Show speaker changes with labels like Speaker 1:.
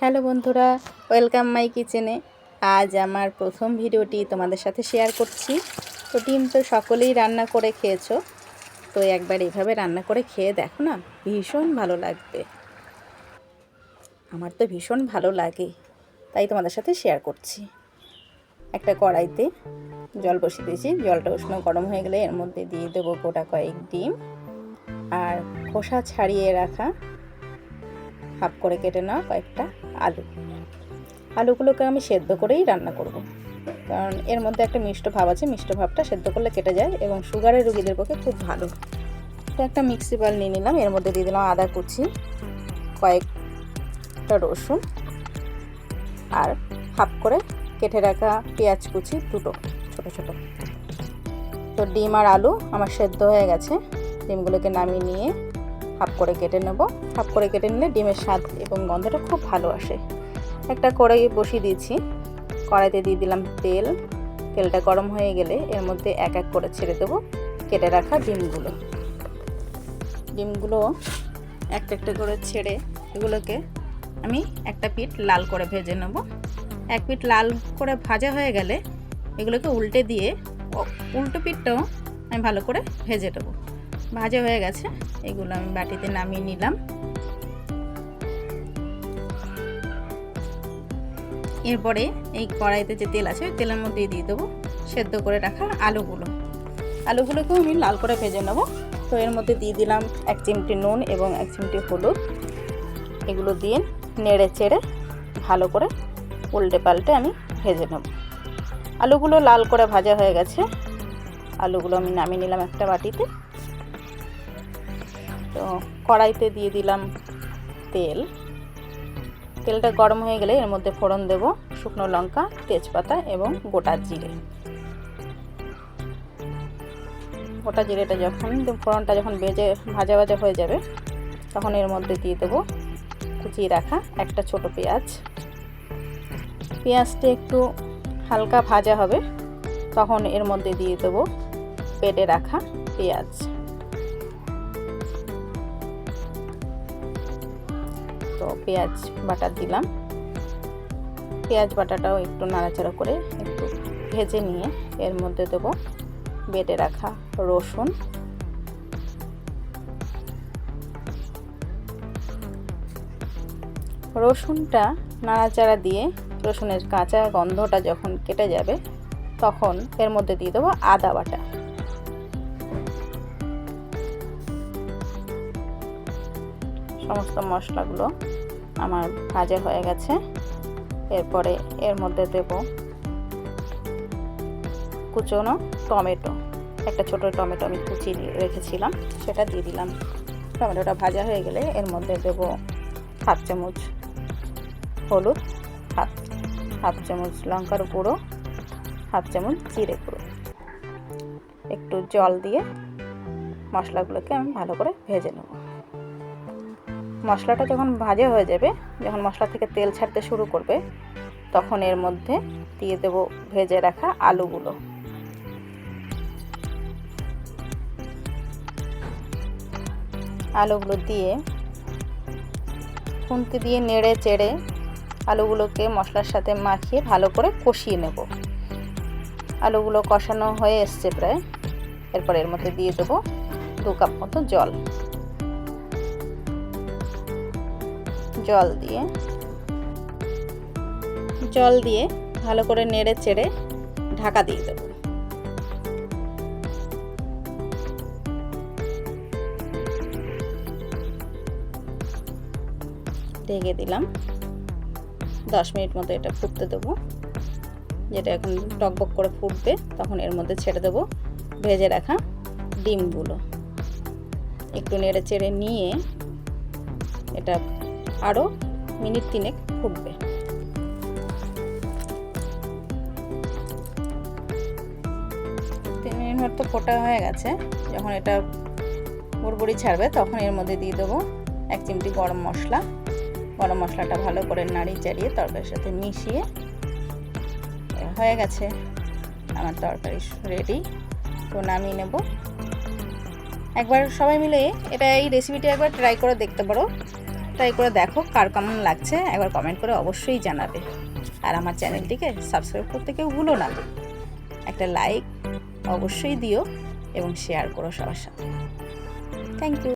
Speaker 1: Hello বন্ধুরা, welcome my কিচেনে। আজ আমার প্রথম ভিডিওটি তোমাদের সাথে শেয়ার করছি। তো ডিম তো সকলেই রান্না করে খেয়েছো, তো একবার এইভাবে রান্না করে খেয়ে দেখো না, ভীষণ ভালো লাগবে। আমার তো ভীষণ ভালো লাগে, তাই তোমাদের সাথে শেয়ার করছি। একটা কড়াইতে জল বসিয়ে দিয়েছি, জলটা উষ্ণ গরম হয়ে গেলে এর মধ্যে দিয়ে দেবো গোটা কয়েক ডিম। আর খোসা ছাড়িয়ে রাখা হাফ করে কেটে নেওয়া কয়েকটা আলু। আলুগুলোকে আমি সেদ্ধ করেই রান্না করব। কারণ এর মধ্যে একটা মিষ্ট ভাব আছে, মিষ্ট ভাবটা সেদ্ধ করলে কেটে যায় এবং সুগারের রুগীদের পক্ষে খুব ভালো। তো একটা মিক্সি বাল নিয়ে নিলাম, এর মধ্যে দিয়ে দিলাম আদা কুচি, কয়েকটা রসুন আর হাফ করে কেটে রাখা পেঁয়াজ কুচি দুটো, ছোট ছোট। তো ডিম আর আলু আমার সেদ্ধ হয়ে গেছে। ডিমগুলোকে নামিয়ে নিয়ে হাফ করে কেটে নেব। হাফ করে কেটে নিলে ডিমের স্বাদ এবং গন্ধটা খুব ভালো আসে। একটা কড়াই বসিয়ে দিয়েছি। কড়াইতে দিয়ে দিলাম তেল। তেলটা গরম হয়ে গেলে এর মধ্যে এক এক করে ছেড়ে দেবো কেটে রাখা ডিমগুলো। ডিমগুলো একটা একটা করে ছেড়ে এগুলোকে আমি একটা পিঠ লাল করে ভেজে নেব। এক পিঠ লাল করে ভাজা হয়ে গেলে এগুলোকে উল্টে দিয়ে উল্টো পিঠটাও আমি ভালো করে ভেজে দেবো ভাজা হয়ে গেছে। এগুলো আমি বাটিতে নামিয়ে নিলাম। এরপরে এই কড়াইতে যে তেল আছে, ওই তেলের মধ্যে দিয়ে দেবো সেদ্ধ করে রাখা আলুগুলো। আলুগুলোকেও আমি লাল করে ভেজে নেব। তো এর মধ্যে দিয়ে দিলাম এক চিমটি নুন এবং এক চিমটি হলুদ। এগুলো দিয়ে নেড়ে চেড়ে ভালো করে উল্টে পাল্টে আমি ভেজে নেব। আলুগুলো লাল করে ভাজা হয়ে গেছে। আলুগুলো আমি নামিয়ে নিলাম একটা বাটিতে। কড়াইতে দিয়ে দিলাম তেল। তেলটা গরম হয়ে গেলে এর মধ্যে ফোড়ন দেব, শুকনো লঙ্কা, তেজপাতা এবং গোটা জিরে। গোটা জিরেটা যখন, ফোড়নটা যখন বেজে, ভাজা ভাজা হয়ে যাবে, তখন এর মধ্যে দিয়ে দেবো কুচিয়ে রাখা একটা ছোট পেঁয়াজ। পেঁয়াজটা একটু হালকা ভাজা হবে, তখন এর মধ্যে দিয়ে দেবো পেটে রাখা পেঁয়াজ। তো পেঁয়াজ বাটা দিলাম। পেঁয়াজ বাটাটাও একটু নাড়াচাড়া করে একটু ভেজে নিয়ে এর মধ্যে দেবো বেটে রাখা রসুন। রসুনটা নাড়াচাড়া দিয়ে রসুনের কাঁচা গন্ধটা যখন কেটে যাবে, তখন এর মধ্যে দিয়ে দেবো আদা বাটা। সমস্ত মশলাগুলো আমার ভাজা হয়ে গেছে। এরপরে এর মধ্যে দেব কুচনো টমেটো। একটা ছোট টমেটো আমি কুচিয়ে রেখেছিলাম, সেটা দিয়ে দিলাম। টমেটোটা ভাজা হয়ে গেলে এর মধ্যে দেব হাফ চামচ হলুদ, হাফ হাফ চামচ লঙ্কার গুঁড়ো, হাফ চামচ জিরে গুঁড়ো। একটু জল দিয়ে মশলাগুলোকে আমি ভালো করে ভেজে নেব। মশলাটা যখন ভাজা হয়ে যাবে, যখন মশলা থেকে তেল ছাড়তে শুরু করবে, তখন এর মধ্যে দিয়ে দেব ভেজে রাখা আলুগুলো। আলুগুলো দিয়ে খুন্তি দিয়ে নেড়ে চেড়ে আলুগুলোকে মশলার সাথে মাখিয়ে ভালো করে কষিয়ে নেব। আলুগুলো কষানো হয়ে এসছে প্রায়। এরপর এর মধ্যে দিয়ে দেবো দু কাপ মতো জল। জল দিয়ে। জল দিয়ে ভালো করে নেড়ে চেড়ে ঢাকা দিয়ে দেব। ঢেকে দিলাম। দশ মিনিট মতো এটা ফুটতে দেবো। যেটা এখন টকবক করে ফুটবে, তখন এর মধ্যে ছেড়ে দেবো। ভেজে রাখা ডিমগুলো। একটু নেড়ে চেড়ে নিয়ে এটা আরও মিনিট তিনেক ফুটবে। তিন মিনিট তো ফোটা হয়ে গেছে। যখন এটা বুড়বুড়ি ছাড়বে, তখন এর মধ্যে দিয়ে দেবো এক চিমটি গরম মশলা। গরম মশলাটা ভালো করে নাড়িয়ে চাড়িয়ে তরকারির সাথে মিশিয়ে হয়ে গেছে। আমার তরকারি রেডি। তো নামিয়ে নেব। একবার সবাই মিলে এটা এই রেসিপিটি একবার ট্রাই করে দেখতে পারো। ট্রাই করে দেখো কার কেমন লাগছে, একবার কমেন্ট করে অবশ্যই জানাবে। আর আমার চ্যানেলটিকে সাবস্ক্রাইব করতে কেউ ভুলো না। একটা লাইক অবশ্যই দিও এবং শেয়ার করো সবার সাথে। Thank you